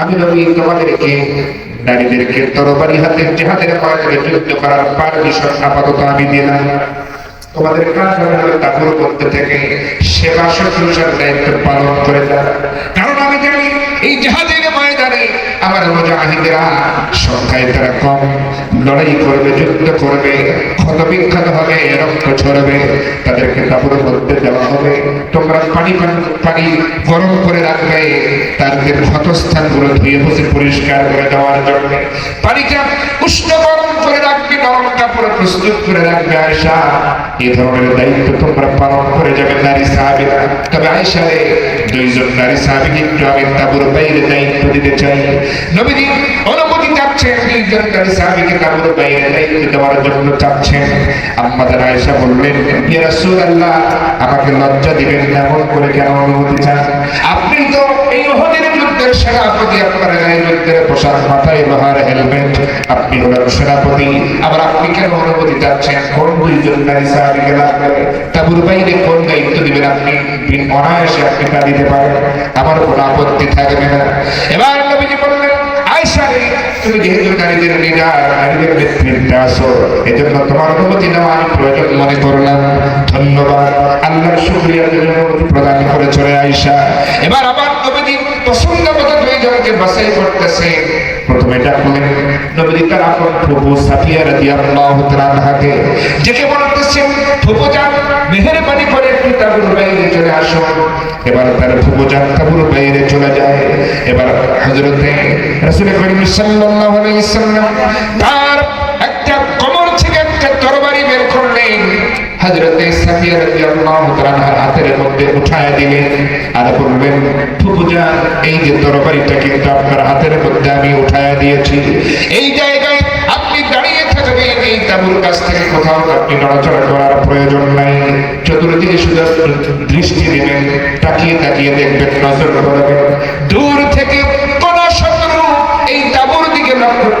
আমি নবী, তোমাদেরকে, নারীদেরকে তরবারি হাতে, জেহাদের ময়দানে যুদ্ধ করার পারমিশন আপাতত আমি দিলাম তোমাদের কাজ হবে তাপুর মধ্যে থেকে সেবা শুশ্রূষার দায়িত্ব পালন করে যাও কারণ আমি জানি, এই জাহাজের ময়দানে আমার মুজাহিদেরা সংখ্যায় তারা কম। লড়াই করবে, যুদ্ধ করবে ক্ষত বিক্ষত হবে, রক্ত ছড়বে তাদেরকে হবে। তোমরা পানি পানি গরম করে রাখবে তাদের ক্ষতস্থানগুলো ধুয়ে মুছে পরিষ্কার করে দেওয়ার জন্য। পানিটা উষ্ণ গরম করে রাখবে নরম কাপড় প্রস্তুত করে রাখবে আয়সা এই ধরনের দায়িত্ব তোমরা পালন করে যাবে নারী সাহাবিরা। তবে আয়সা রে, দুইজন নারী সাহাবিকে একটু আমি তাবুর বাইরে দায়িত্ব দিতে চাই। অনুমতি বললেন আমাকে লজ্জা দিবেন এমন করে কেন অনুমতি চান? আপনি তো এই ওহদের যুদ্ধের সেনাপতি আপনার পোশাক মাথায় লোহার হেলমেট আপনি হলেন সেনাপতি আবার আপনি কেন অনুমতি চাচ্ছেন? কোন দুইজন নারী সাহাবিকে লাগবে তাবুর কোন অনায়াসে আপনি তা কোনো আপত্তি থাকবে না। এবার বললেন আয়সা রে, তুমি যেহেতু নারীদের লিডার নারীদের নেতৃত্বে আসো এজন্য তোমার অনুমতি নেওয়া প্রয়োজন মনে করলাম ধন্যবাদ। আল্লাহর শুক্রিয়া জন্য প্রদান করে চলে আয়সা এবার আবার নবীজি পছন্দ মতো দুইজনকে বাছাই করতেছে। প্রথমে ডাকলেন নবীজি তার আপন ফুপু সাফিয়া বলতেছেন করে একটু তাবুর বাইরে চলে আসো এবার তার তাবুর বাইরে চলে যায়। এবার হাতের মধ্যে আপনার হাতের মধ্যে আমি উঠায় দিয়েছি। এই জায়গায় আপনি দাঁড়িয়ে তাবুর কাছ থেকে কোথাও আপনি করার প্রয়োজন নাই। চতুর্দিকে দৃষ্টি দিবেন, তাকিয়ে তাকিয়ে দেখবেন, নজর করবেন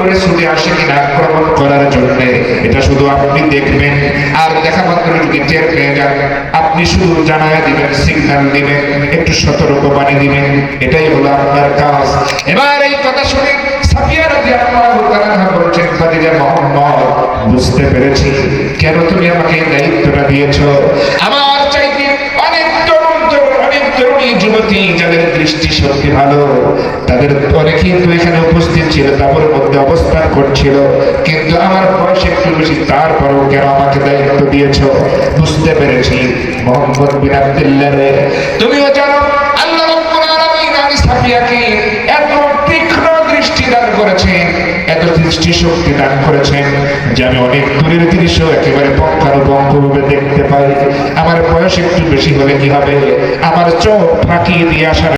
করে ছুটে আসে কিনা আক্রমণ করার জন্য, এটা শুধু আপনি দেখবেন। আর দেখা মাত্র যদি টের পেয়ে যান, আপনি শুধু জানায় দিবেন সিগন্যাল দিবেন, একটু সতর্ক বাণী দিবেন, এটাই হলো আপনার কাজ। এবার এই কথা শুনে বুঝতে পেরেছি কেন তুমি আমাকে দায়িত্বটা দিয়েছ? আমার যুবতী যাদের ভালো, তাদের অনেকেই তো এখানে উপস্থিত ছিল মধ্যে অবস্থান করছিল। কিন্তু আমার বয়স একটু বেশি কেন আমাকে দায়িত্ব দিয়েছ? বুঝতে পেরেছি, মোহাম্মদ বিন রে। তুমিও জানো এত দৃষ্টি শক্তি দান করেছেন যে আমি অনেক দূরের দৃশ্য একেবারে পক্ষানুপক্ষভাবে দেখতে আমার বয়স একটু বেশি হলে কি হবে? আমার চোখ ফাঁকিয়ে দিয়ে আসার